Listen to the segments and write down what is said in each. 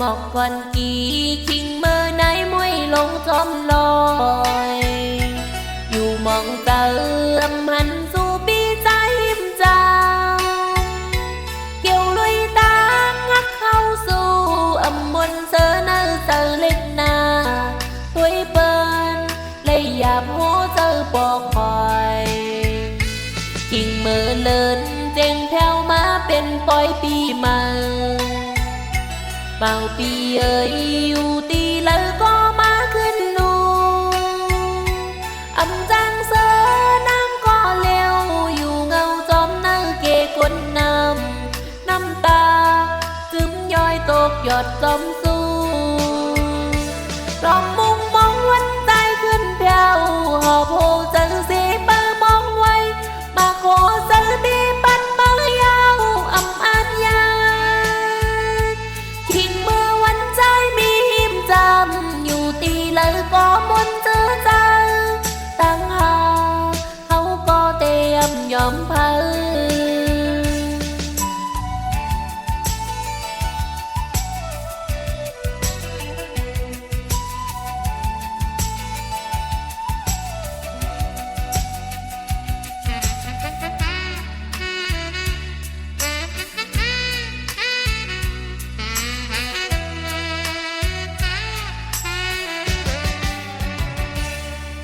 บอกวันกี่กิ้งเมื่อไหนมวยลงจอมลอย อยู่มองเติมหันสู้ bao pi ơi, yêu ti lỡ có má khinh nô. Âm giang sơ nam có leo, dù ngâu xóm nơ kề quân nam. Năm ta cứng nhoi tột giọt xóm xu trong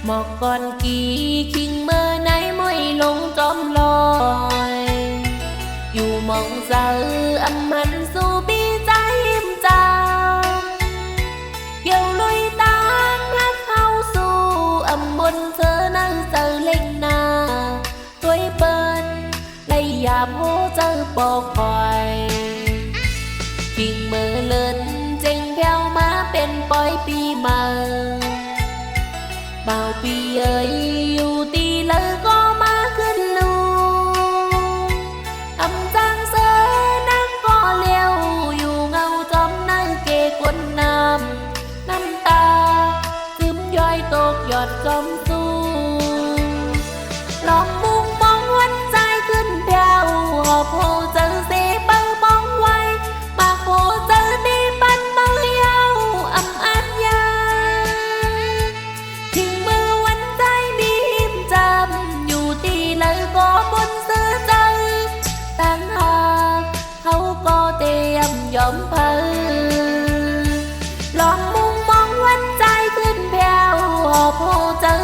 หมอกก่อนกีคิงเมื่อไหนไม่ลงจอมลอย อยู่มองเจออันมันสู่ปีใจมจ้าเกี่ยวลุยตามรักเข้าสู่อำบนเธอนั่งเจอเล็กนาตัวเปิ้นไล่ยามโหเจอปอคอยคิงเมื่อเลินเจงแผ่วมาเป็นปอยปีมา bao pi ơi yêu ti lỡ có má khấn lu âm giang sơ nắng có leo, dù ngâu tóm nắng kê quân nam. Năm ta tím doi tột giọt công 不走